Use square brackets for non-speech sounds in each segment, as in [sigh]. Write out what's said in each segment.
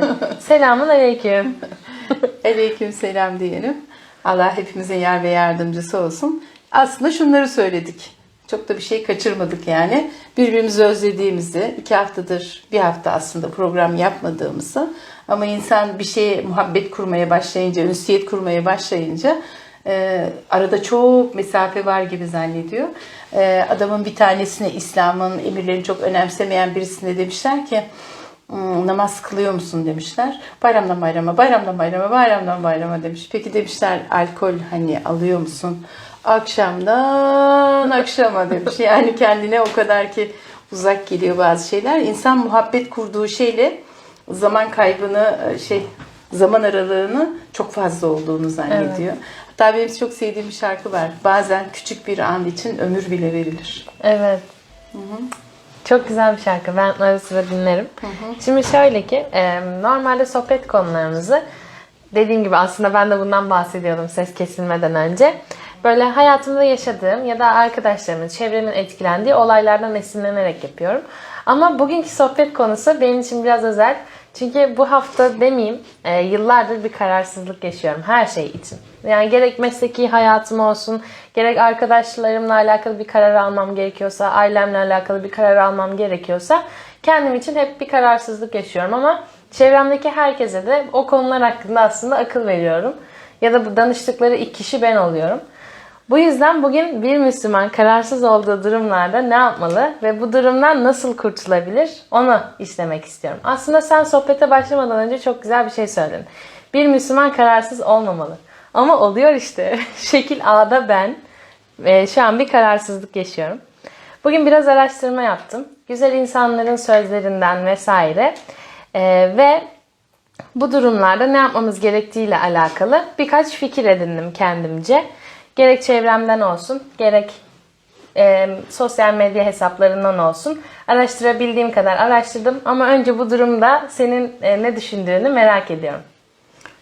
Peki. Selamun aleyküm. [laughs] Aleyküm selam diyelim. Allah hepimizin yer ve yardımcısı olsun. Aslında şunları söyledik. Çok da bir şey kaçırmadık yani. Birbirimizi özlediğimizi, iki haftadır, bir hafta aslında program yapmadığımızı ama insan bir şeye muhabbet kurmaya başlayınca, ünsiyet kurmaya başlayınca e, arada çok mesafe var gibi zannediyor. E, adamın bir tanesine İslam'ın emirlerini çok önemsemeyen birisine demişler ki "Hmm, namaz kılıyor musun demişler. Bayramdan bayrama, bayramdan bayrama, bayramdan bayrama demiş. Peki demişler alkol hani alıyor musun? Akşamdan akşama demiş. [laughs] Yani kendine o kadar ki uzak geliyor bazı şeyler. İnsan muhabbet kurduğu şeyle zaman kaybını şey zaman aralığını çok fazla olduğunu zannediyor. Hatta benim çok sevdiğim bir şarkı var. Bazen küçük bir an için ömür bile verilir. Evet. Çok güzel bir şarkı. Ben ara sıra dinlerim. Şimdi şöyle ki e, normalde sohbet konularımızı dediğim gibi aslında ben de bundan bahsediyordum ses kesilmeden önce. Böyle hayatımda yaşadığım ya da arkadaşlarımın, çevremin etkilendiği olaylardan esinlenerek yapıyorum. Ama bugünkü sohbet konusu benim için biraz özel. Çünkü bu hafta demeyeyim, e, yıllardır bir kararsızlık yaşıyorum her şey için. Yani gerek mesleki hayatım olsun, gerek arkadaşlarımla alakalı bir karar almam gerekiyorsa, ailemle alakalı bir karar almam gerekiyorsa kendim için hep bir kararsızlık yaşıyorum ama çevremdeki herkese de o konular hakkında aslında akıl veriyorum. Ya da bu danıştıkları ilk kişi ben oluyorum. Bu yüzden bugün bir Müslüman kararsız olduğu durumlarda ne yapmalı ve bu durumdan nasıl kurtulabilir onu işlemek istiyorum. Aslında sen sohbete başlamadan önce çok güzel bir şey söyledin. Bir Müslüman kararsız olmamalı. Ama oluyor işte. [laughs] Şekil A'da ben ve şu an bir kararsızlık yaşıyorum. Bugün biraz araştırma yaptım. Güzel insanların sözlerinden vesaire. Ee, ve bu durumlarda ne yapmamız gerektiğiyle alakalı birkaç fikir edindim kendimce. Gerek çevremden olsun, gerek e, sosyal medya hesaplarından olsun. Araştırabildiğim kadar araştırdım ama önce bu durumda senin e, ne düşündüğünü merak ediyorum.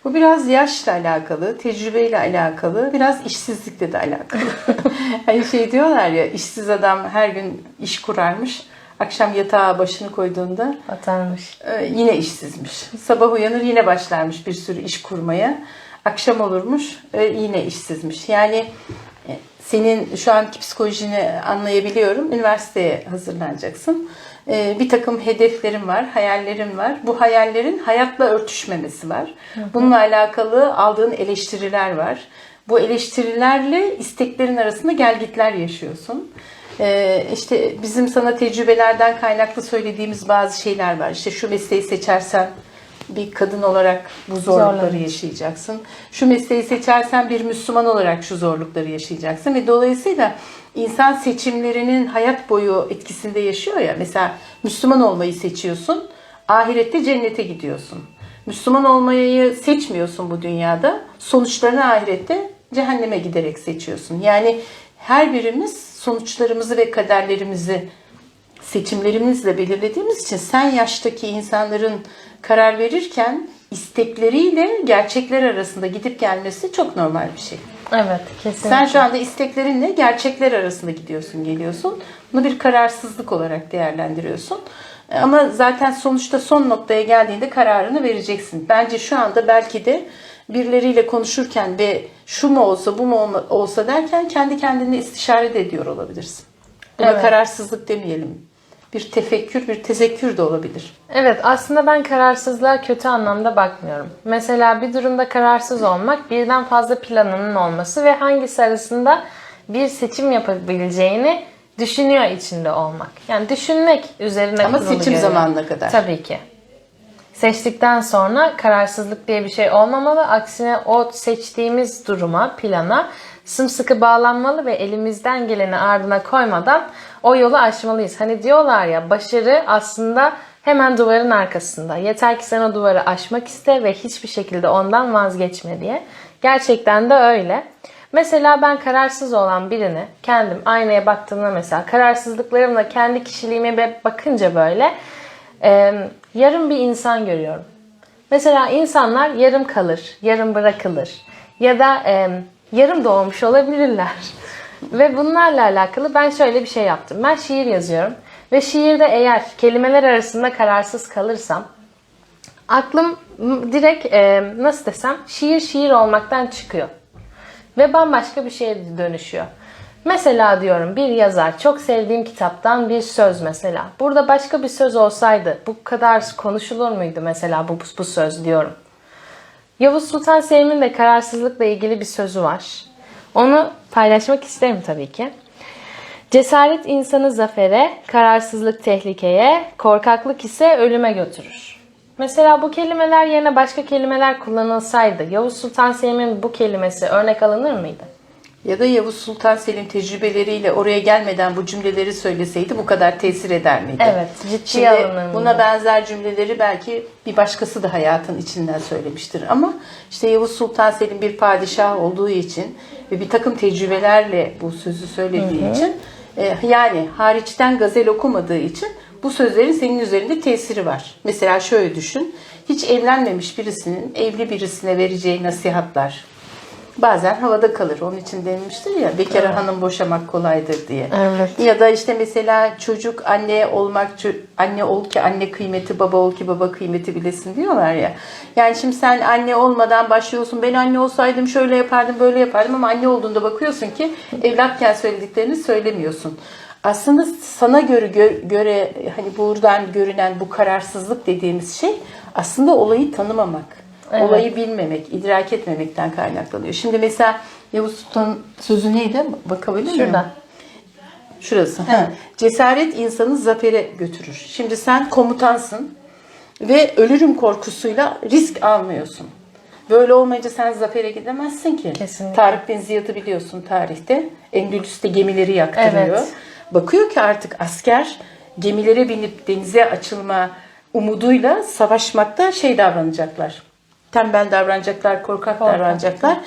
Bu biraz yaşla alakalı, tecrübeyle alakalı, biraz işsizlikle de alakalı. [laughs] hani şey diyorlar ya, işsiz adam her gün iş kurarmış. Akşam yatağa başını koyduğunda Atanmış. e, yine işsizmiş. Sabah uyanır yine başlarmış bir sürü iş kurmaya. Akşam olurmuş e, yine işsizmiş. Yani e, senin şu anki psikolojini anlayabiliyorum. Üniversiteye hazırlanacaksın. E, Bir takım hedeflerin var, hayallerin var. Bu hayallerin hayatla örtüşmemesi var. Bununla alakalı aldığın eleştiriler var. Bu eleştirilerle isteklerin arasında gelgitler yaşıyorsun. Ee, işte bizim sana tecrübelerden kaynaklı söylediğimiz bazı şeyler var. İşte şu mesleği seçersen bir kadın olarak bu zorlukları yaşayacaksın. Şu mesleği seçersen bir Müslüman olarak şu zorlukları yaşayacaksın ve dolayısıyla insan seçimlerinin hayat boyu etkisinde yaşıyor ya. Mesela Müslüman olmayı seçiyorsun, ahirette cennete gidiyorsun. Müslüman olmayı seçmiyorsun bu dünyada, sonuçlarını ahirette cehenneme giderek seçiyorsun. Yani her birimiz sonuçlarımızı ve kaderlerimizi seçimlerimizle belirlediğimiz için sen yaştaki insanların karar verirken istekleriyle gerçekler arasında gidip gelmesi çok normal bir şey. Evet, kesinlikle. Sen şu anda isteklerinle gerçekler arasında gidiyorsun, geliyorsun. Bunu bir kararsızlık olarak değerlendiriyorsun. Ama zaten sonuçta son noktaya geldiğinde kararını vereceksin. Bence şu anda belki de birileriyle konuşurken ve şu mu olsa bu mu olsa derken kendi kendine istişare de ediyor olabilirsin. Buna Evet. kararsızlık demeyelim. Bir tefekkür, bir tezekkür de olabilir. Evet aslında ben kararsızlığa kötü anlamda bakmıyorum. Mesela bir durumda kararsız olmak birden fazla planının olması ve hangisi arasında bir seçim yapabileceğini düşünüyor içinde olmak. Yani düşünmek üzerine Ama seçim görüyorum. zamanına kadar. Tabii ki. Seçtikten sonra kararsızlık diye bir şey olmamalı. Aksine o seçtiğimiz duruma, plana sımsıkı bağlanmalı ve elimizden geleni ardına koymadan o yolu aşmalıyız. Hani diyorlar ya başarı aslında hemen duvarın arkasında. Yeter ki sen o duvarı aşmak iste ve hiçbir şekilde ondan vazgeçme diye. Gerçekten de öyle. Mesela ben kararsız olan birini kendim aynaya baktığımda mesela kararsızlıklarımla kendi kişiliğime bakınca böyle e, yarım bir insan görüyorum. Mesela insanlar yarım kalır, yarım bırakılır ya da e, yarım doğmuş olabilirler. [laughs] Ve bunlarla alakalı ben şöyle bir şey yaptım. Ben şiir yazıyorum ve şiirde eğer kelimeler arasında kararsız kalırsam aklım direkt e, nasıl desem şiir şiir olmaktan çıkıyor. Ve bambaşka bir şeye dönüşüyor. Mesela diyorum bir yazar çok sevdiğim kitaptan bir söz mesela. Burada başka bir söz olsaydı bu kadar konuşulur muydu mesela bu, bu söz diyorum. Yavuz Sultan Selim'in de kararsızlıkla ilgili bir sözü var. Onu paylaşmak isterim tabii ki. Cesaret insanı zafere, kararsızlık tehlikeye, korkaklık ise ölüme götürür. Mesela bu kelimeler yerine başka kelimeler kullanılsaydı Yavuz Sultan Selim'in bu kelimesi örnek alınır mıydı? Ya da Yavuz Sultan Selim tecrübeleriyle oraya gelmeden bu cümleleri söyleseydi bu kadar tesir eder miydi? Evet, ciddiye Şimdi buna benzer cümleleri belki bir başkası da hayatın içinden söylemiştir. Ama işte Yavuz Sultan Selim bir padişah olduğu için ve bir takım tecrübelerle bu sözü söylediği için e, yani hariçten gazel okumadığı için bu sözlerin senin üzerinde tesiri var. Mesela şöyle düşün. Hiç evlenmemiş birisinin evli birisine vereceği nasihatlar, bazen havada kalır. Onun için denilmiştir ya bekara hanım boşamak kolaydır diye. Evet. Ya da işte mesela çocuk anne olmak anne ol ki anne kıymeti baba ol ki baba kıymeti bilesin diyorlar ya. Yani şimdi sen anne olmadan başlıyorsun. Ben anne olsaydım şöyle yapardım böyle yapardım ama anne olduğunda bakıyorsun ki evlatken söylediklerini söylemiyorsun. Aslında sana göre gö- göre hani buradan görünen bu kararsızlık dediğimiz şey aslında olayı tanımamak. Evet. Olayı bilmemek, idrak etmemekten kaynaklanıyor. Şimdi mesela Yavuz Sultan sözü neydi? Bakabilir miyim? Şuradan. Şurası. Ha. Cesaret insanı zafere götürür. Şimdi sen komutansın ve ölürüm korkusuyla risk almıyorsun. Böyle olmayınca sen zafere gidemezsin ki. Kesinlikle. Tarık bin Ziyad'ı biliyorsun tarihte. Endülüs'te gemileri yaktırıyor. Evet. Bakıyor ki artık asker gemilere binip denize açılma umuduyla savaşmakta şey davranacaklar. Tembel davranacaklar, korkak, Korkak. davranacaklar.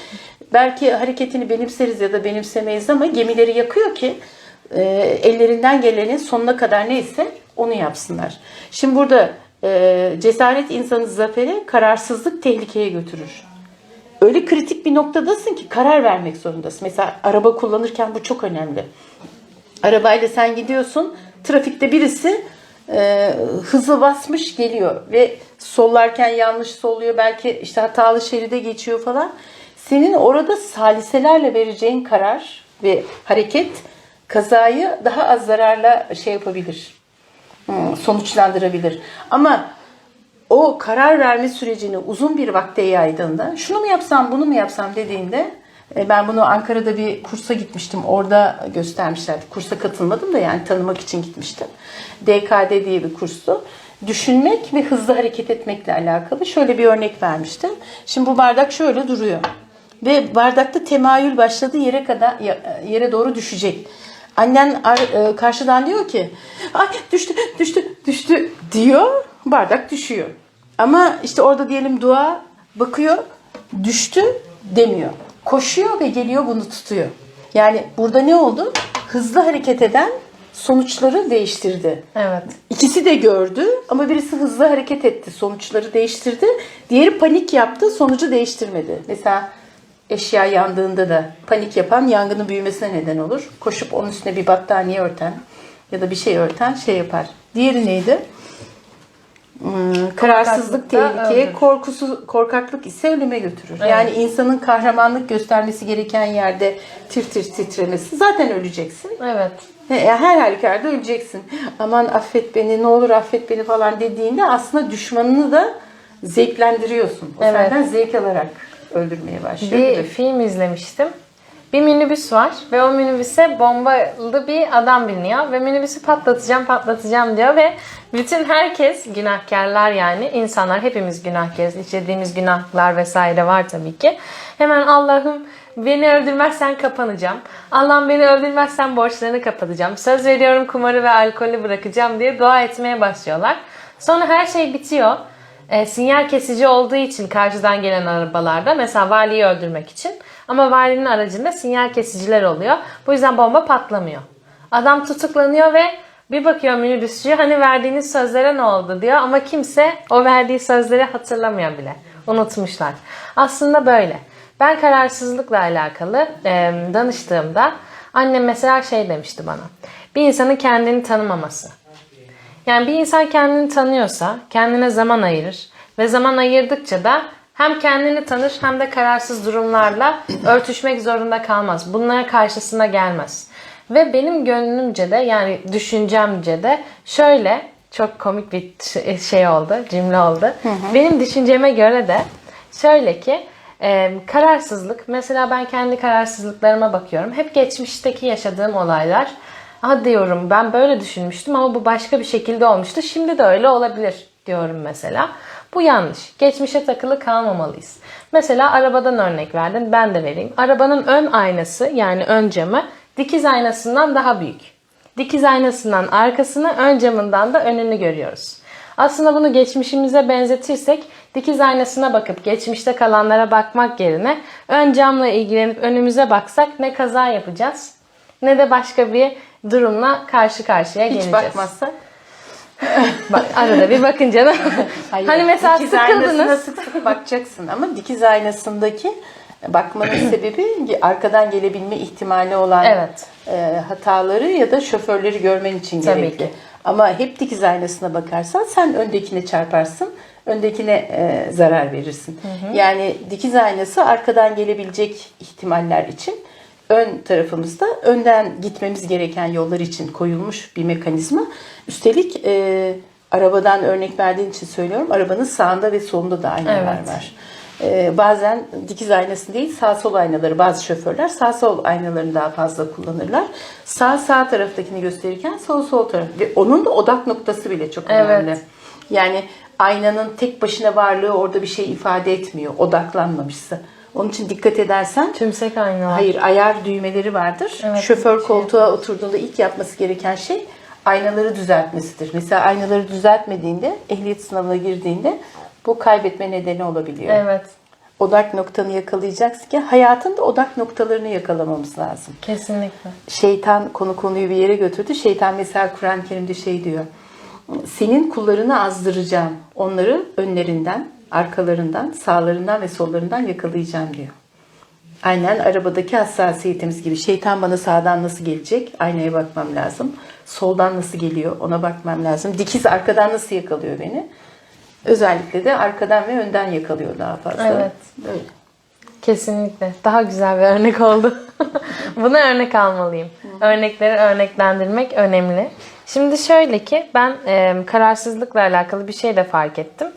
Belki hareketini benimseriz ya da benimsemeyiz ama gemileri yakıyor ki e, ellerinden gelenin sonuna kadar neyse onu yapsınlar. Şimdi burada e, cesaret insanı zafere, kararsızlık tehlikeye götürür. Öyle kritik bir noktadasın ki karar vermek zorundasın. Mesela araba kullanırken bu çok önemli. Arabayla sen gidiyorsun, trafikte birisi e, hızlı basmış geliyor ve sollarken yanlış solluyor, belki işte hatalı şeride geçiyor falan. Senin orada saliselerle vereceğin karar ve hareket kazayı daha az zararla şey yapabilir, sonuçlandırabilir. Ama o karar verme sürecini uzun bir vakte yaydığında şunu mu yapsam bunu mu yapsam dediğinde ben bunu Ankara'da bir kursa gitmiştim. Orada göstermişlerdi. Kursa katılmadım da yani tanımak için gitmiştim. DKD diye bir kurstu. Düşünmek ve hızlı hareket etmekle alakalı şöyle bir örnek vermiştim. Şimdi bu bardak şöyle duruyor. Ve bardakta temayül başladı yere kadar yere doğru düşecek. Annen e, karşıdan diyor ki ay düştü düştü düştü diyor bardak düşüyor. Ama işte orada diyelim dua bakıyor düştü demiyor. Koşuyor ve geliyor bunu tutuyor. Yani burada ne oldu? Hızlı hareket eden sonuçları değiştirdi. Evet. İkisi de gördü ama birisi hızlı hareket etti. Sonuçları değiştirdi. Diğeri panik yaptı. Sonucu değiştirmedi. Mesela eşya yandığında da panik yapan yangının büyümesine neden olur. Koşup onun üstüne bir battaniye örten ya da bir şey örten şey yapar. Diğeri neydi? Hmm, kararsızlık tehlikeye, korkusu, korkaklık ise ölüme götürür. Evet. Yani insanın kahramanlık göstermesi gereken yerde tir tir titremesi zaten öleceksin. Evet. Her halükarda öleceksin. Aman affet beni, ne olur affet beni falan dediğinde aslında düşmanını da zevklendiriyorsun. O Evet. senden zevk alarak öldürmeye başlıyor. Bir film izlemiştim. Bir minibüs var ve o minibüse bombalı bir adam biniyor ve minibüsü patlatacağım patlatacağım diyor ve bütün herkes günahkarlar yani insanlar hepimiz günahkarız işlediğimiz günahlar vesaire var tabii ki. Hemen Allah'ım beni öldürmezsen kapanacağım. Allah'ım beni öldürmezsen borçlarını kapatacağım. Söz veriyorum kumarı ve alkolü bırakacağım diye dua etmeye başlıyorlar. Sonra her şey bitiyor. E, sinyal kesici olduğu için karşıdan gelen arabalarda mesela valiyi öldürmek için ama valinin aracında sinyal kesiciler oluyor. Bu yüzden bomba patlamıyor. Adam tutuklanıyor ve bir bakıyor minibüsçü hani verdiğiniz sözlere ne oldu diyor ama kimse o verdiği sözleri hatırlamıyor bile. Unutmuşlar. Aslında böyle. Ben kararsızlıkla alakalı e, danıştığımda annem mesela şey demişti bana. Bir insanın kendini tanımaması. Yani bir insan kendini tanıyorsa kendine zaman ayırır Ve zaman ayırdıkça da hem kendini tanır hem de kararsız durumlarla örtüşmek zorunda kalmaz. Bunlara karşısına gelmez. Ve benim gönlümce de yani düşüncemce de şöyle çok komik bir şey oldu, cümle oldu. Benim düşünceme göre de şöyle ki e, kararsızlık mesela ben kendi kararsızlıklarıma bakıyorum. Hep geçmişteki yaşadığım olaylar. Ha diyorum ben böyle düşünmüştüm ama bu başka bir şekilde olmuştu. Şimdi de öyle olabilir diyorum mesela. Bu yanlış. Geçmişe takılı kalmamalıyız. Mesela arabadan örnek verdin. Ben de vereyim. Arabanın ön aynası yani ön camı dikiz aynasından daha büyük. Dikiz aynasından arkasını, ön camından da önünü görüyoruz. Aslında bunu geçmişimize benzetirsek dikiz aynasına bakıp geçmişte kalanlara bakmak yerine ön camla ilgilenip önümüze baksak ne kaza yapacağız ne de başka bir durumla karşı karşıya Hiç geleceğiz. bakmazsak. Bak, arada bir bakın canım. [laughs] Hayır, hani mesela dikiz sıkıldınız. sık sık bakacaksın ama dikiz aynasındaki bakmanın [clears throat] sebebi arkadan gelebilme ihtimali olan Evet. e, hataları ya da şoförleri görmen için Tabii gerekli. ki. Ama hep dikiz aynasına bakarsan sen öndekine çarparsın, öndekine e, zarar verirsin. Yani dikiz aynası arkadan gelebilecek ihtimaller için ön tarafımızda önden gitmemiz gereken yollar için koyulmuş bir mekanizma. Üstelik e, arabadan örnek verdiğin için söylüyorum. Arabanın sağında ve solunda da aynalar Evet. var. Ee, bazen dikiz aynası değil sağ sol aynaları bazı şoförler sağ sol aynalarını daha fazla kullanırlar. Sağ sağ taraftakini gösterirken sol sol taraf ve onun da odak noktası bile çok Evet. önemli. Yani aynanın tek başına varlığı orada bir şey ifade etmiyor odaklanmamışsa. Onun için dikkat edersen Tümsek aynalar. hayır ayar düğmeleri vardır. Evet, Şoför şey koltuğa oturduğunda ilk yapması gereken şey aynaları düzeltmesidir. Mesela aynaları düzeltmediğinde ehliyet sınavına girdiğinde bu kaybetme nedeni olabiliyor Evet. odak noktanı yakalayacaksın ki hayatın da odak noktalarını yakalamamız lazım. Kesinlikle. Şeytan konu konuyu bir yere götürdü. Şeytan mesela Kur'an-ı Kerim'de şey diyor. Senin kullarını azdıracağım. Onları önlerinden, arkalarından, sağlarından ve sollarından yakalayacağım diyor. Aynen arabadaki hassasiyetimiz gibi. Şeytan bana sağdan nasıl gelecek? Aynaya bakmam lazım. Soldan nasıl geliyor? Ona bakmam lazım. Dikiz arkadan nasıl yakalıyor beni? Özellikle de arkadan ve önden yakalıyor daha fazla. Evet. Böyle. Kesinlikle. Daha güzel bir örnek oldu. [laughs] Buna örnek almalıyım. Örnekleri örneklendirmek önemli. Şimdi şöyle ki ben e, kararsızlıkla alakalı bir şey de fark ettim.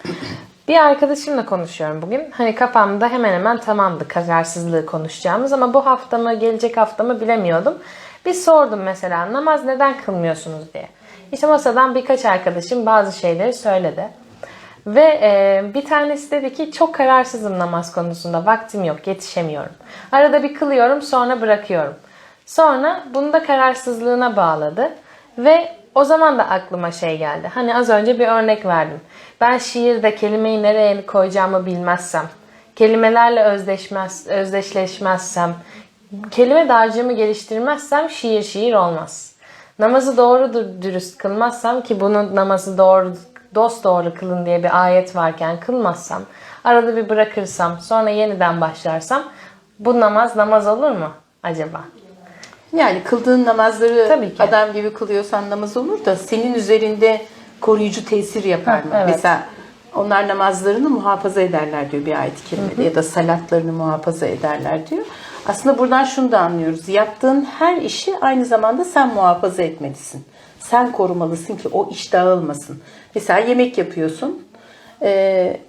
Bir arkadaşımla konuşuyorum bugün. Hani kafamda hemen hemen tamamdı kararsızlığı konuşacağımız ama bu hafta mı gelecek hafta mı bilemiyordum. Bir sordum mesela namaz neden kılmıyorsunuz diye. İşte masadan birkaç arkadaşım bazı şeyleri söyledi. Ve e, bir tanesi dedi ki çok kararsızım namaz konusunda. Vaktim yok, yetişemiyorum. Arada bir kılıyorum sonra bırakıyorum. Sonra bunu da kararsızlığına bağladı. Ve o zaman da aklıma şey geldi. Hani az önce bir örnek verdim. Ben şiirde kelimeyi nereye koyacağımı bilmezsem, kelimelerle özdeşmez, özdeşleşmezsem, kelime dağarcığımı geliştirmezsem şiir şiir olmaz. Namazı doğru dürüst kılmazsam ki bunun namazı doğru dost doğru kılın diye bir ayet varken kılmazsam, arada bir bırakırsam, sonra yeniden başlarsam bu namaz namaz olur mu acaba? Yani kıldığın namazları Tabii ki. adam gibi kılıyorsan namaz olur da senin üzerinde koruyucu tesir yapar mı? Evet. Mesela onlar namazlarını muhafaza ederler diyor bir ayet-i kerimede ya da salatlarını muhafaza ederler diyor. Aslında buradan şunu da anlıyoruz. Yaptığın her işi aynı zamanda sen muhafaza etmelisin. Sen korumalısın ki o iş dağılmasın. Mesela yemek yapıyorsun. Ee,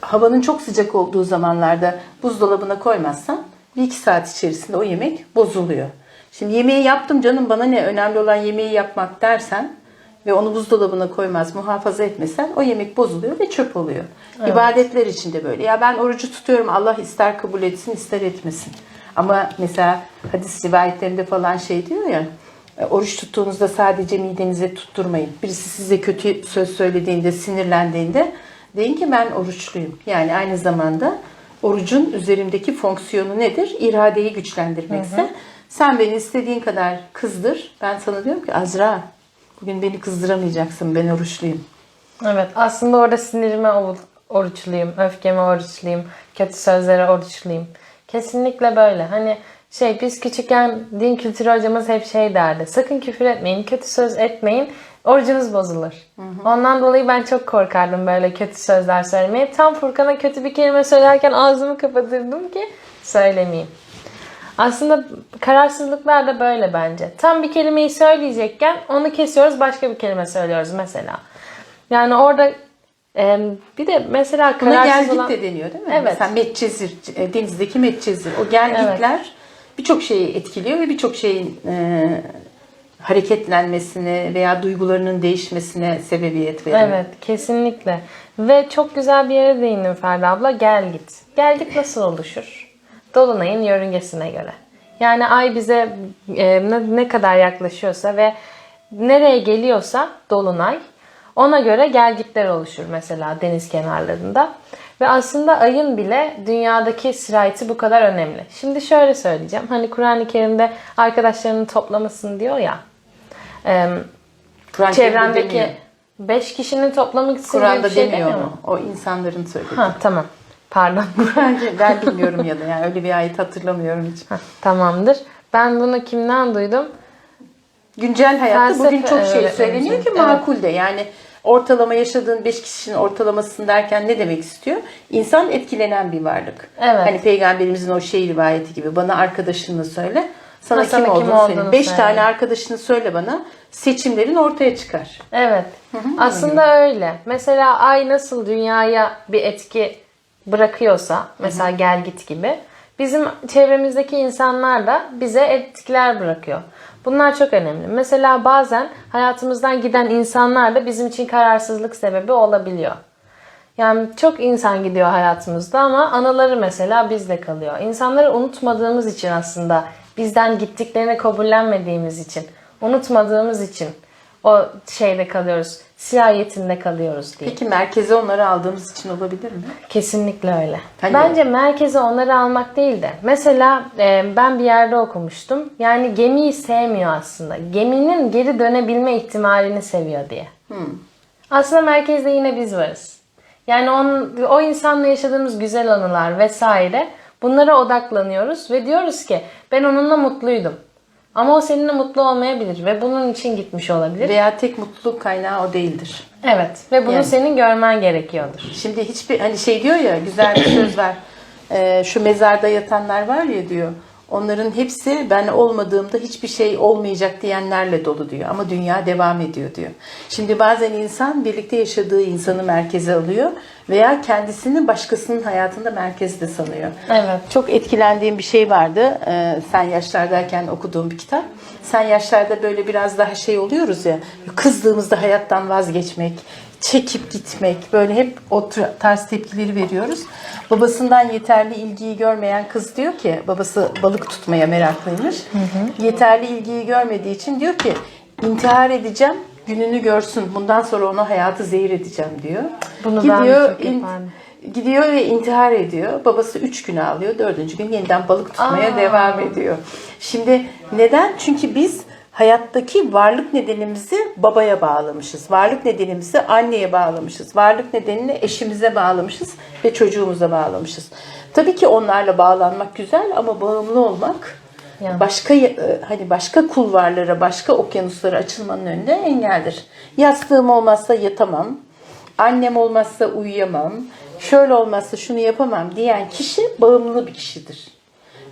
havanın çok sıcak olduğu zamanlarda buzdolabına koymazsan bir iki saat içerisinde o yemek bozuluyor. Şimdi yemeği yaptım canım bana ne önemli olan yemeği yapmak dersen ve onu buzdolabına koymaz muhafaza etmesen o yemek bozuluyor ve çöp oluyor. İbadetler için de böyle. Ya ben orucu tutuyorum Allah ister kabul etsin ister etmesin. Ama mesela hadis rivayetlerinde falan şey diyor ya e, oruç tuttuğunuzda sadece midenize tutturmayın. Birisi size kötü söz söylediğinde, sinirlendiğinde deyin ki ben oruçluyum. Yani aynı zamanda orucun üzerimdeki fonksiyonu nedir? İradeyi güçlendirmekse. Sen beni istediğin kadar kızdır. Ben sana diyorum ki Azra bugün beni kızdıramayacaksın. Ben oruçluyum. Evet aslında orada sinirime oruçluyum, öfkeme oruçluyum, kötü sözlere oruçluyum. Kesinlikle böyle. Hani şey biz küçükken din kültürü hocamız hep şey derdi. Sakın küfür etmeyin, kötü söz etmeyin. orucunuz bozulur. Ondan dolayı ben çok korkardım böyle kötü sözler söylemeye. Tam Furkan'a kötü bir kelime söylerken ağzımı kapatırdım ki söylemeyeyim. Aslında kararsızlıklar da böyle bence. Tam bir kelimeyi söyleyecekken onu kesiyoruz başka bir kelime söylüyoruz mesela. Yani orada e, bir de mesela Buna kararsız gelgit olan... de deniyor değil mi? Evet. Mesela Medcezir, e, denizdeki Medcezir. O gelgitler birçok şeyi etkiliyor ve birçok şeyin e, hareketlenmesine veya duygularının değişmesine sebebiyet veriyor. Evet kesinlikle. Ve çok güzel bir yere değindin Ferda abla. Gel git. Gel git nasıl oluşur? Dolunayın yörüngesine göre. Yani ay bize e, ne, ne kadar yaklaşıyorsa ve nereye geliyorsa dolunay ona göre gelgitler oluşur mesela deniz kenarlarında. Ve aslında ayın bile dünyadaki sirayeti bu kadar önemli. Şimdi şöyle söyleyeceğim. Hani Kur'an-ı Kerim'de arkadaşlarını toplamasın diyor ya. E, Kur'an çevrendeki demiyor. 5 kişinin toplamı gitsin gibi bir Kur'an'da şey demiyor mu? O insanların söylediği. Ha tamam. Pardon. [laughs] Ben bilmiyorum ya da yani öyle bir ayet hatırlamıyorum hiç. Ha, Tamamdır. Ben bunu kimden duydum? Güncel hayatta Felsefe bugün çok şey söyleniyor ki makul de. Yani ortalama yaşadığın 5 kişinin ortalamasını derken ne demek istiyor? İnsan etkilenen bir varlık. Evet. Hani peygamberimizin o şey rivayeti gibi bana arkadaşını söyle. Sana, Ha, kim, sana kim olduğunu, söyle. olduğunu 5 söyle. tane arkadaşını söyle bana. Seçimlerin ortaya çıkar. Evet. Aslında öyle. Mesela ay nasıl dünyaya bir etki bırakıyorsa, mesela gel git gibi, bizim çevremizdeki insanlar da bize etkiler bırakıyor. Bunlar çok önemli. Mesela bazen hayatımızdan giden insanlar da bizim için kararsızlık sebebi olabiliyor. Yani çok insan gidiyor hayatımızda ama anıları mesela bizde kalıyor. İnsanları unutmadığımız için aslında bizden gittiklerini kabullenmediğimiz için, unutmadığımız için o şeyde kalıyoruz, siyayetinde kalıyoruz diye. Peki merkeze onları aldığımız için olabilir mi? Kesinlikle öyle. Hani- Bence merkeze onları almak değil de mesela e, ben bir yerde okumuştum. Yani gemiyi sevmiyor aslında. Geminin geri dönebilme ihtimalini seviyor diye. Aslında merkezde yine biz varız. Yani on, o insanla yaşadığımız güzel anılar vesaire bunlara odaklanıyoruz ve diyoruz ki ben onunla mutluydum. Ama o seninle mutlu olmayabilir ve bunun için gitmiş olabilir. Veya tek mutluluk kaynağı o değildir. Evet ve bunu Yani. senin görmen gerekiyordur. Şimdi hiçbir hani şey diyor ya güzel bir söz var. [clears throat] Ee, şu mezarda yatanlar var ya diyor. Onların hepsi ben olmadığımda hiçbir şey olmayacak diyenlerle dolu diyor. Ama dünya devam ediyor diyor. Şimdi bazen insan birlikte yaşadığı insanı merkeze alıyor veya kendisini başkasının hayatında merkezde sanıyor. Evet. Çok etkilendiğim bir şey vardı. Ee, sen yaşlardayken okuduğum bir kitap. Sen yaşlarda böyle biraz daha şey oluyoruz ya. Kızdığımızda hayattan vazgeçmek, çekip gitmek böyle hep o tarz tepkileri veriyoruz. Babasından yeterli ilgiyi görmeyen kız diyor ki babası balık tutmaya meraklıymış. Yeterli ilgiyi görmediği için diyor ki intihar edeceğim gününü görsün. Bundan sonra ona hayatı zehir edeceğim diyor. Bunu ben de çok in-. Gidiyor ve intihar ediyor. Babası üç gün ağlıyor. Dördüncü gün yeniden balık tutmaya Aa. devam ediyor. Şimdi neden? Çünkü biz hayattaki varlık nedenimizi babaya bağlamışız. Varlık nedenimizi anneye bağlamışız. Varlık nedenini eşimize bağlamışız ve çocuğumuza bağlamışız. Tabii ki onlarla bağlanmak güzel ama bağımlı olmak Ya. başka e, hani başka kulvarlara, başka okyanuslara açılmanın önüne engeldir. Yastığım olmazsa yatamam. Annem olmazsa uyuyamam. Şöyle olmazsa şunu yapamam diyen kişi bağımlı bir kişidir.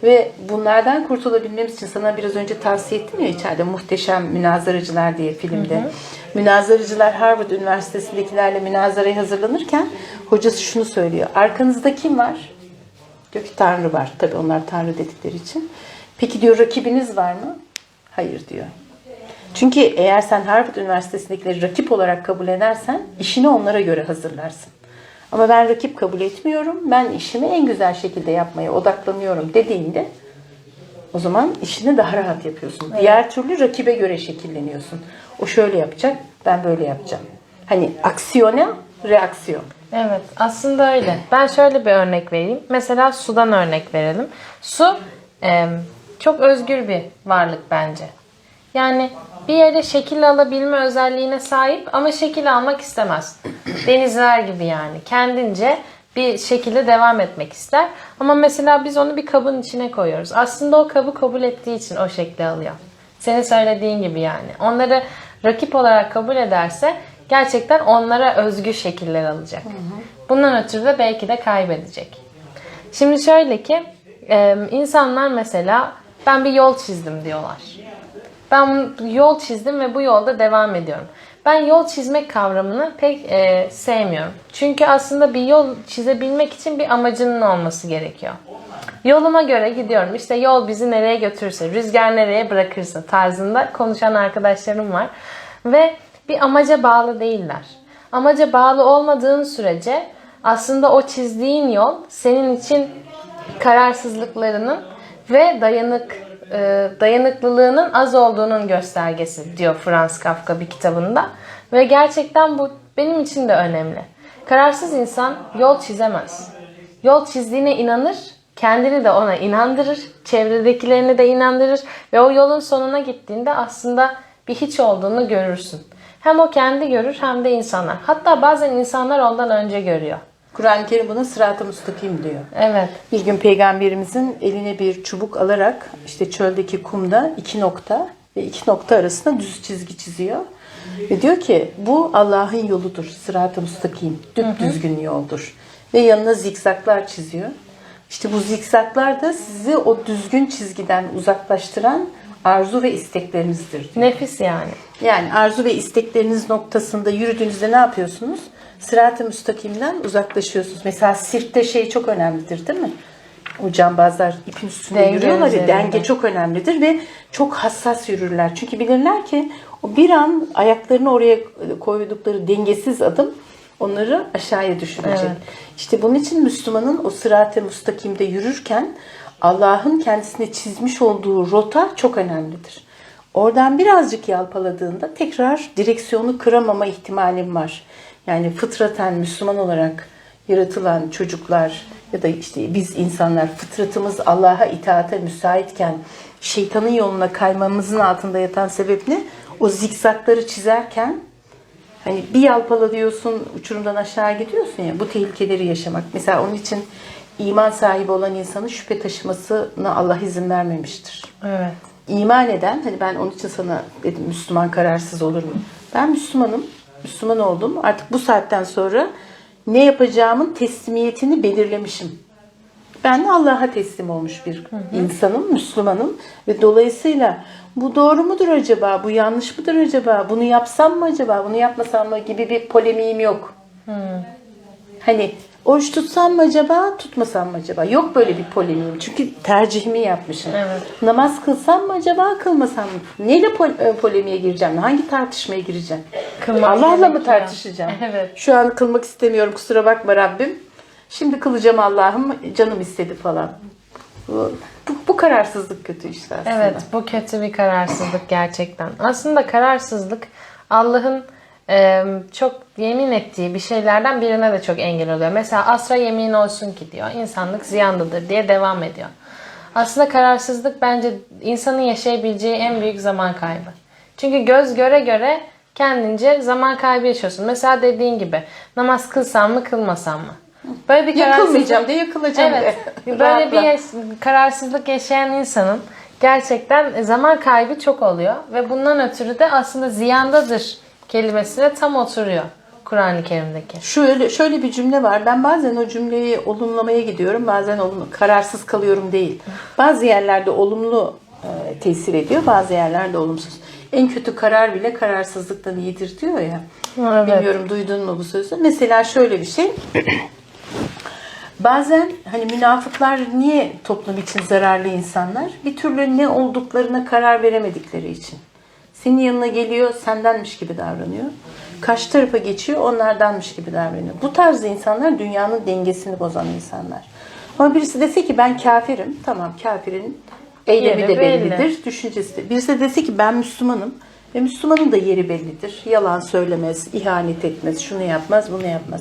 Ve bunlardan kurtulabilmemiz için sana biraz önce tavsiye ettim ya içeride Muhteşem Münazaracılar diye filmde. Münazaracılar Harvard Üniversitesi'ndekilerle münazaraya hazırlanırken hocası şunu söylüyor. Arkanızda kim var? Diyor ki Tanrı var. Tabii onlar Tanrı dedikleri için. Peki diyor rakibiniz var mı? Hayır diyor. Çünkü eğer sen Harvard Üniversitesi'ndekileri rakip olarak kabul edersen işini onlara göre hazırlarsın. Ama ben rakip kabul etmiyorum. Ben işimi en güzel şekilde yapmaya odaklanıyorum dediğinde o zaman işini daha rahat yapıyorsun. Diğer türlü rakibe göre şekilleniyorsun. O şöyle yapacak, ben böyle yapacağım. Hani aksiyona reaksiyon. Evet aslında öyle. Ben şöyle bir örnek vereyim. Mesela sudan örnek verelim. Su e, çok özgür bir varlık bence. Yani bir yere şekil alabilme özelliğine sahip ama şekil almak istemez. [clears throat] Denizler gibi yani. Kendince bir şekilde devam etmek ister. Ama mesela biz onu bir kabın içine koyuyoruz. Aslında o kabı kabul ettiği için o şekli alıyor. Senin söylediğin gibi yani. Onları rakip olarak kabul ederse gerçekten onlara özgü şekiller alacak. Bundan ötürü de belki de kaybedecek. Şimdi şöyle ki e, insanlar mesela ben bir yol çizdim diyorlar. Ben yol çizdim ve bu yolda devam ediyorum. Ben yol çizmek kavramını pek e, sevmiyorum. Çünkü aslında bir yol çizebilmek için bir amacının olması gerekiyor. Yoluma göre gidiyorum. İşte yol bizi nereye götürürse, rüzgar nereye bırakırsa tarzında konuşan arkadaşlarım var. Ve bir amaca bağlı değiller. Amaca bağlı olmadığın sürece aslında o çizdiğin yol senin için kararsızlıklarının ve dayanık e, dayanıklılığının az olduğunun göstergesi diyor Franz Kafka bir kitabında. Ve gerçekten bu benim için de önemli. Kararsız insan yol çizemez. Yol çizdiğine inanır, kendini de ona inandırır, çevredekilerini de inandırır ve o yolun sonuna gittiğinde aslında bir hiç olduğunu görürsün. Hem o kendi görür hem de insanlar. Hatta bazen insanlar ondan önce görüyor. Kur'an-ı Kerim buna sırat-ı müstakim diyor. Evet. Bir gün peygamberimizin eline bir çubuk alarak işte çöldeki kumda iki nokta ve iki nokta arasında düz çizgi çiziyor. Ve diyor ki bu Allah'ın yoludur. Sırat-ı müstakim. Düzgün yoldur. Ve yanına zikzaklar çiziyor. İşte bu zikzaklar da sizi o düzgün çizgiden uzaklaştıran arzu ve isteklerinizdir diyor. Nefis yani. Yani arzu ve istekleriniz noktasında yürüdüğünüzde ne yapıyorsunuz? Sırat-ı müstakimden uzaklaşıyorsunuz. Mesela sirkte şey çok önemlidir değil mi? O cambazlar ipin üstünde Denge yürüyorlar ya denge çok önemlidir ve çok hassas yürürler. Çünkü bilirler ki o bir an ayaklarını oraya koydukları dengesiz adım onları aşağıya düşürecek. Evet. İşte bunun için Müslümanın o sırat-ı müstakimde yürürken Allah'ın kendisine çizmiş olduğu rota çok önemlidir. Oradan birazcık yalpaladığında tekrar direksiyonu kıramama ihtimalim var. Yani fıtraten Müslüman olarak yaratılan çocuklar ya da işte biz insanlar fıtratımız Allah'a itaate müsaitken şeytanın yoluna kaymamızın altında yatan sebep ne? O zikzakları çizerken Hani bir yalpala diyorsun uçurumdan aşağı gidiyorsun ya bu tehlikeleri yaşamak. Mesela onun için iman sahibi olan insanın şüphe taşımasına Allah izin vermemiştir. Evet. İman eden hani ben onun için sana dedim Müslüman kararsız olur mu? Ben Müslümanım. Müslüman oldum. Artık bu saatten sonra ne yapacağımın teslimiyetini belirlemişim. Ben de Allah'a teslim olmuş bir insanım, Müslümanım ve dolayısıyla bu doğru mudur acaba, bu yanlış mıdır acaba, bunu yapsam mı acaba, bunu yapmasam mı gibi bir polemiğim yok. Hani oruç tutsam mı acaba, tutmasam mı acaba? Yok böyle bir polemiğim. Çünkü tercihimi yapmışım. Evet. Namaz kılsam mı acaba, kılmasam mı? Neyle pol- e, polemiğe gireceğim? Hangi tartışmaya gireceğim? Kılmak Allah'la mı tartışacağım? [laughs] Evet. Şu an kılmak istemiyorum kusura bakma Rabbim. Şimdi kılacağım Allah'ım canım istedi falan. Bu, bu, bu kararsızlık kötü işte aslında. Evet bu kötü bir kararsızlık gerçekten. Aslında kararsızlık Allah'ın e, çok yemin ettiği bir şeylerden birine de çok engel oluyor. Mesela asra yemin olsun ki diyor. insanlık ziyandadır diye devam ediyor. Aslında kararsızlık bence insanın yaşayabileceği en büyük zaman kaybı. Çünkü göz göre göre kendince zaman kaybı yaşıyorsun. Mesela dediğin gibi namaz kılsam mı kılmasam mı? Böyle bir kararsızlık Yakılmayacağım de yakılacağım Evet. de. [laughs] Böyle bir yaş- kararsızlık yaşayan insanın gerçekten zaman kaybı çok oluyor ve bundan ötürü de aslında ziyandadır kelimesine tam oturuyor Kur'an-ı Kerim'deki. Şöyle şöyle bir cümle var. Ben bazen o cümleyi olumlamaya gidiyorum. Bazen olumlu, kararsız kalıyorum değil. Bazı yerlerde olumlu e, tesir ediyor. Bazı yerlerde olumsuz. En kötü karar bile kararsızlıktan iyidir diyor ya. Evet. Bilmiyorum duydun mu bu sözü? Mesela şöyle bir şey. Bazen hani münafıklar niye toplum için zararlı insanlar? Bir türlü ne olduklarına karar veremedikleri için. Senin yanına geliyor, sendenmiş gibi davranıyor. Karşı tarafa geçiyor, onlardanmış gibi davranıyor. Bu tarz insanlar dünyanın dengesini bozan insanlar. Ama birisi dese ki ben kafirim, tamam kafirin eylemi Yeri de belli. bellidir, düşüncesi de. Birisi de dese ki ben Müslümanım ve Müslümanın da yeri bellidir. Yalan söylemez, ihanet etmez, şunu yapmaz, bunu yapmaz.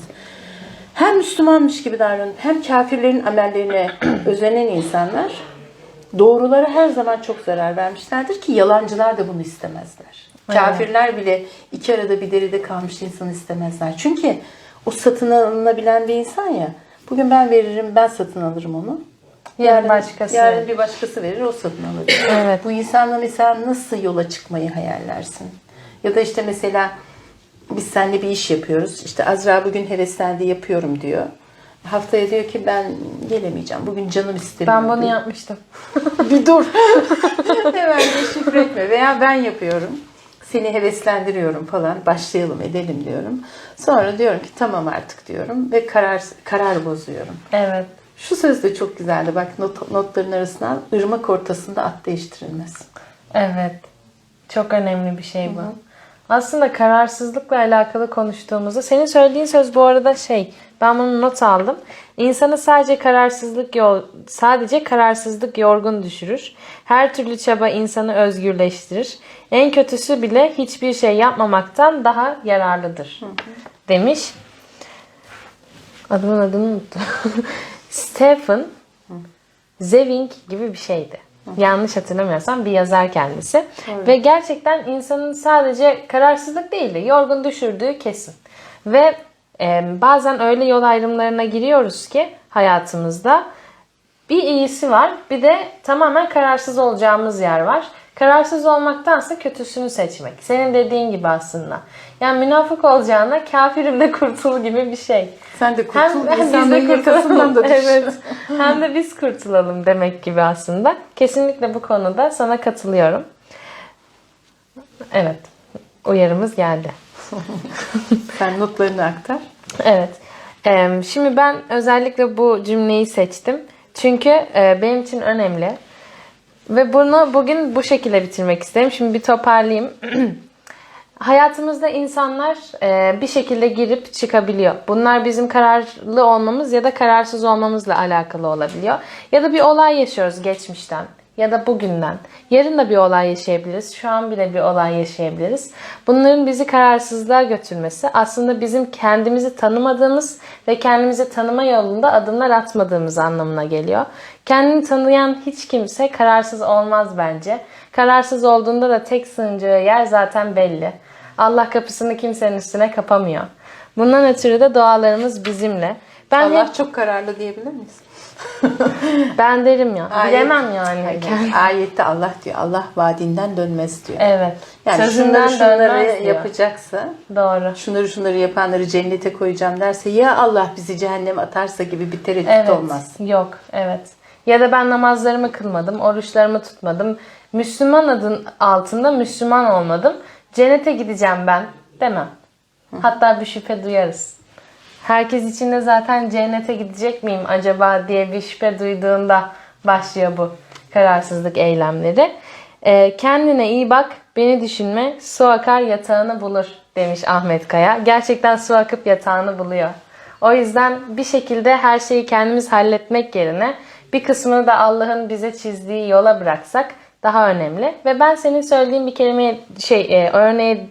Hem Müslümanmış gibi davranıp hem kafirlerin amellerine [clears throat] özenen insanlar doğrulara her zaman çok zarar vermişlerdir ki yalancılar da bunu istemezler. Kafirler bile iki arada bir deride kalmış insan istemezler. Çünkü o satın alınabilen bir insan ya. Bugün ben veririm, ben satın alırım onu. Yarın başkası yarın bir başkası verir, o satın alır. Evet. Bu insanla mesela nasıl yola çıkmayı hayallersin? Ya da işte mesela biz seninle bir iş yapıyoruz. İşte Azra bugün heveslendi yapıyorum diyor. Haftaya diyor ki ben gelemeyeceğim. Bugün canım istemiyor. Ben bunu diyor. yapmıştım. [laughs] bir dur. [laughs] Hemen de etme. Veya ben yapıyorum. Seni heveslendiriyorum falan. Başlayalım edelim diyorum. Sonra diyorum ki tamam artık diyorum. Ve karar karar bozuyorum. Evet. Şu söz de çok güzeldi. Bak not, notların arasından ırmak ortasında at değiştirilmez. Evet. Çok önemli bir şey bu. Aslında kararsızlıkla alakalı konuştuğumuzda senin söylediğin söz bu arada şey ben bunu not aldım. İnsanı sadece kararsızlık yol sadece kararsızlık yorgun düşürür. Her türlü çaba insanı özgürleştirir. En kötüsü bile hiçbir şey yapmamaktan daha yararlıdır. Demiş. Adamın adını unuttum. [laughs] Stephen Zeving gibi bir şeydi. Yanlış hatırlamıyorsam bir yazar kendisi. Ve gerçekten insanın sadece kararsızlık değil de yorgun düşürdüğü kesin. Ve e, bazen öyle yol ayrımlarına giriyoruz ki hayatımızda bir iyisi var bir de tamamen kararsız olacağımız yer var. Kararsız olmaktansa kötüsünü seçmek. Senin dediğin gibi aslında. Yani münafık olacağına kafirim de kurtul gibi bir şey. Sen de kurtul. Hem, hem biz de kurtulalım. da [laughs] evet. Hem de biz kurtulalım demek gibi aslında. Kesinlikle bu konuda sana katılıyorum. Evet. Uyarımız geldi. [laughs] Sen notlarını aktar. Evet. Şimdi ben özellikle bu cümleyi seçtim. Çünkü e, benim için önemli. Ve bunu bugün bu şekilde bitirmek isterim. Şimdi bir toparlayayım. [clears throat] Hayatımızda insanlar e, bir şekilde girip çıkabiliyor. Bunlar bizim kararlı olmamız ya da kararsız olmamızla alakalı olabiliyor. Ya da bir olay yaşıyoruz geçmişten ya da bugünden. Yarın da bir olay yaşayabiliriz. Şu an bile bir olay yaşayabiliriz. Bunların bizi kararsızlığa götürmesi aslında bizim kendimizi tanımadığımız ve kendimizi tanıma yolunda adımlar atmadığımız anlamına geliyor. Kendini tanıyan hiç kimse kararsız olmaz bence. Kararsız olduğunda da tek sığınacağı yer zaten belli. Allah kapısını kimsenin üstüne kapamıyor. Bundan ötürü de dualarımız bizimle. Ben Allah hep çok kararlı diyebilir miyiz? [laughs] ben derim ya. Ayet- Bilemem yani. Ayette Allah diyor. Allah vaadinden dönmez diyor. Evet. Yani Sözünden şunları şunları yapacaksa, Doğru. şunları şunları yapanları cennete koyacağım derse ya Allah bizi cehenneme atarsa gibi bir tereddüt Evet. olmaz. Yok. Evet. Ya da ben namazlarımı kılmadım, oruçlarımı tutmadım. Müslüman adın altında Müslüman olmadım. Cennete gideceğim ben demem. Hatta bir şüphe duyarız. Herkes içinde zaten cennete gidecek miyim acaba diye bir şüphe duyduğunda başlıyor bu kararsızlık eylemleri. Ee, kendine iyi bak, beni düşünme, su akar yatağını bulur demiş Ahmet Kaya. Gerçekten su akıp yatağını buluyor. O yüzden bir şekilde her şeyi kendimiz halletmek yerine bir kısmını da Allah'ın bize çizdiği yola bıraksak daha önemli. Ve ben senin söylediğin bir kelimeye şey e, örneğe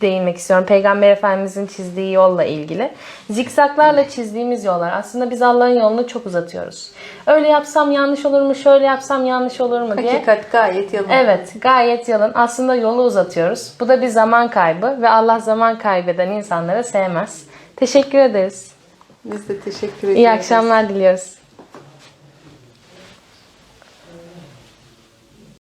değinmek istiyorum. Peygamber Efendimizin çizdiği yolla ilgili. Zikzaklarla çizdiğimiz yollar. Aslında biz Allah'ın yolunu çok uzatıyoruz. Öyle yapsam yanlış olur mu? Şöyle yapsam yanlış olur mu diye. Hakikat gayet yalın. Evet, gayet yalın. Aslında yolu uzatıyoruz. Bu da bir zaman kaybı ve Allah zaman kaybeden insanları sevmez. Teşekkür ederiz. Biz de teşekkür ediyoruz. İyi akşamlar diliyoruz.